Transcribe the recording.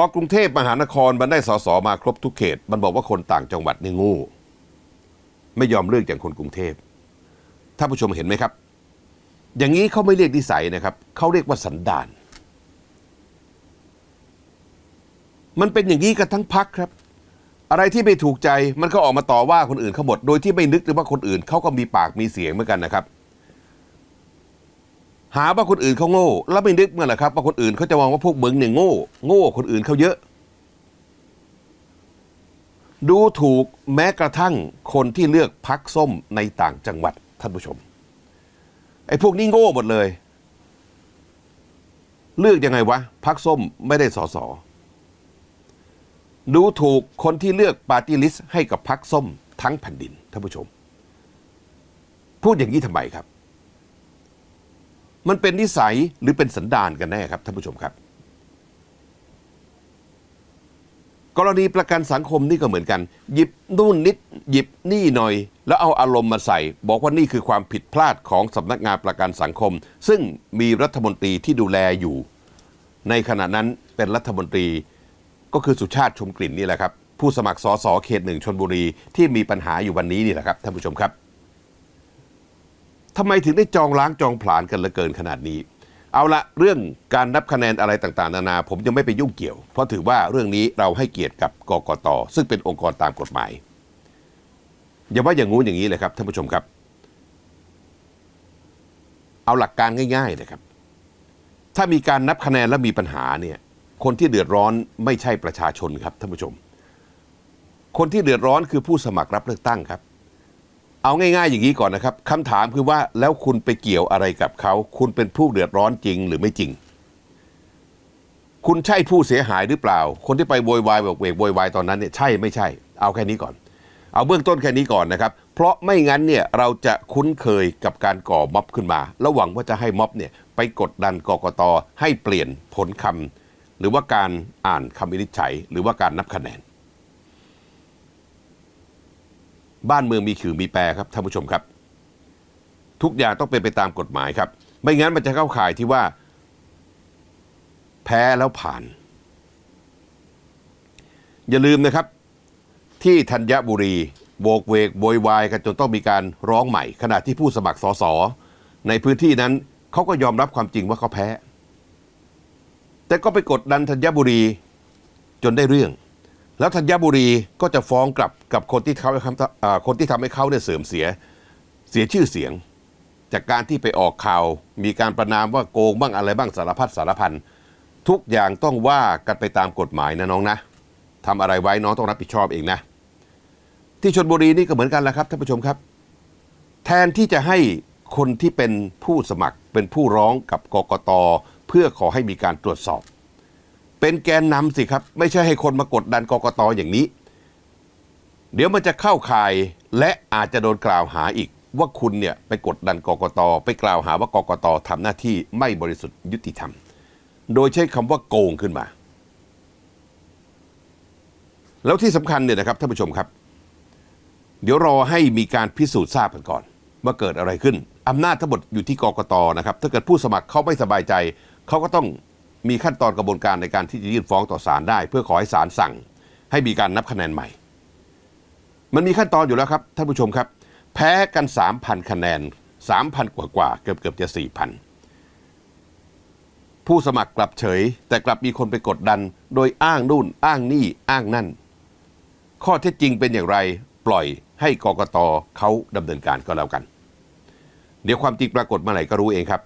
พอกรุงเทพมหานครมันได้สสมาครบทุกเขต มันบอกว่าคนต่างจังหวัดนี่งูไม่ยอมเลือกอย่างคนกรุงเทพท่านผู้ชมเห็นไหมครับ อย่างนี้เขาไม่เรียกนิสัยนะครับเขาเรียกว่าสันดาน มันเป็นอย่างนี้กันทั้งพักครับ อะไรที่ไม่ถูกใจมันก็ออกมาต่อว่าคนอื่นเขาหมดโดยที่ไม่นึกเลยว่าคนอื่นเขาก็มีปากมีเสียงเหมือนกันนะครับ หาว่าคนอื่นเขาโง่ แล้วไม่นึกเมื่อไหร่ครับว่าคนอื่นเขาจะมองว่าพวกมึงเนี่ยโง่ โง่คนอื่นเขาเยอะ ดูถูกแม้กระทั่งคนที่เลือกพักส้มในต่างจังหวัดท่านผู้ชม ไอ้พวกนี้โง่หมดเลย เลือกยังไงวะพักส้มไม่ได้สอสอดูถูกคนที่เลือกปาร์ตี้ลิสต์ให้กับพักส้มทั้งแผ่นดินท่านผู้ชม พูดอย่างนี้ทำไมครับ มันเป็นนิสัยหรือเป็นสันดานกันแน่ครับท่านผู้ชมครับ กรณีประกันสังคมนี่ก็เหมือนกัน หยิบนู่นนิด หยิบนี่หน่อย แล้วเอาอารมณ์มาใส่ บอกว่านี่คือความผิดพลาดของสำนักงานประกันสังคม ซึ่งมีรัฐมนตรีที่ดูแลอยู่ ในขณะนั้นเป็นรัฐมนตรีก็คือสุชาติชมกลิ่นนี่แหละครับผู้สมัครสสเขตหนึ่งชนบุรีที่มีปัญหาอยู่วันนี้นี่แหละครับท่านผู้ชมครับ ทำไมถึงได้จองล้างจองผลาญกันเหลือเกินขนาดนี้ เอาละเรื่องการนับคะแนนอะไรต่างๆ นานา ผมยังไม่ไปยุ่งเกี่ยว เพราะถือว่าเรื่องนี้เราให้เกียรติกับกกตซึ่งเป็นองค์กรตามกฎหมาย อย่าว่าอย่างงู้นอย่างนี้เลยครับท่านผู้ชมครับ เอาหลักการง่ายๆเลยครับ ถ้ามีการนับคะแนนแล้วมีปัญหาเนี่ยคนที่เดือดร้อนไม่ใช่ประชาชนครับท่านผู้ชม คนที่เดือดร้อนคือผู้สมัครรับเลือกตั้งครับ เอาง่าย ๆ อย่างนี้ก่อนนะครับคำถามคือว่าแล้วคุณไปเกี่ยวอะไรกับเขา คุณเป็นผู้เดือดร้อนจริงหรือไม่จริง คุณใช่ผู้เสียหายหรือเปล่า คนที่ไปโวยวายบอกเวกโวยวายตอนนั้นเนี่ยใช่ไม่ใช่ เอาแค่นี้ก่อน เอาเบื้องต้นแค่นี้ก่อนนะครับ เพราะไม่งั้นเนี่ยเราจะคุ้นเคยกับการก่อม็อบขึ้นมาแล้วหวังว่าจะให้ม็อบเนี่ยไปกดดันกกตให้เปลี่ยนผลคำหรือว่าการอ่านคำวินิจฉัย หรือว่าการนับคะแนน บ้านเมืองมีขื่อมีแปรครับท่านผู้ชมครับ ทุกอย่างต้องเป็นไปตามกฎหมายครับ ไม่งั้นมันจะเข้าข่ายที่ว่า แพ้แล้วผ่าน อย่าลืมนะครับ ที่ธัญบุรีโบกเวกโวยวายกันจนต้องมีการร้องใหม่ ขณะที่ผู้สมัครสสในพื้นที่นั้นเขาก็ยอมรับความจริงว่าเขาแพ้ แต่ก็ไปกดดันธัญบุรีจนได้เรื่อง แล้วธัญบุรีก็จะฟ้องกลับกับคนที่เขาคนที่ทำให้เขาเนี่ยเสื่อมเสียเสียชื่อเสียง จากการที่ไปออกข่าว มีการประนามว่าโกงบ้างอะไรบ้างสารพัดสารพันทุกอย่างต้องว่ากันไปตามกฎหมายนะน้องนะทำอะไรไว้น้องต้องรับผิดชอบเองนะ ที่ชนบุรีนี่ก็เหมือนกันแหละครับท่านผู้ชมครับ แทนที่จะให้คนที่เป็นผู้สมัครเป็นผู้ร้องกับกกตเพื่อขอให้มีการตรวจสอบ เป็นแกนนำสิครับ ไม่ใช่ให้คนมากดดันกกตอย่างนี้ เดี๋ยวมันจะเข้าข่ายและอาจจะโดนกล่าวหาอีก ว่าคุณเนี่ยไปกดดันกกตไปกล่าวหาว่ากกตทำหน้าที่ไม่บริสุทธิ์ยุติธรรม โดยใช้คำว่าโกงขึ้นมา แล้วที่สำคัญเนี่ยนะครับท่านผู้ชมครับ เดี๋ยวรอให้มีการพิสูจน์ทราบกันก่อนว่าเกิดอะไรขึ้นอำนาจทั้งหมดอยู่ที่กกตนะครับ ถ้าเกิดผู้สมัครเขาไม่สบายใจเขาก็ต้อง มีขั้นตอนกระบวนการในการที่จะยื่นฟ้องต่อศาลได้ เพื่อขอให้ศาลสั่ง ให้มีการนับคะแนนใหม่ มันมีขั้นตอนอยู่แล้วครับท่านผู้ชมครับ แพ้กัน 3,000 คะแนน 3,000 กว่ากว่าเกือบเกือบจะ 4,000 ผู้สมัครกลับเฉย แต่กลับมีคนไปกดดัน โดยอ้างนู่น อ้างนี่อ้างนั่น ข้อเท็จจริงเป็นอย่างไรปล่อยให้กกตเขาดำเนินการก็แล้วกัน เดี๋ยวความจริงปรากฏเมื่อไหร่ก็รู้เองครับ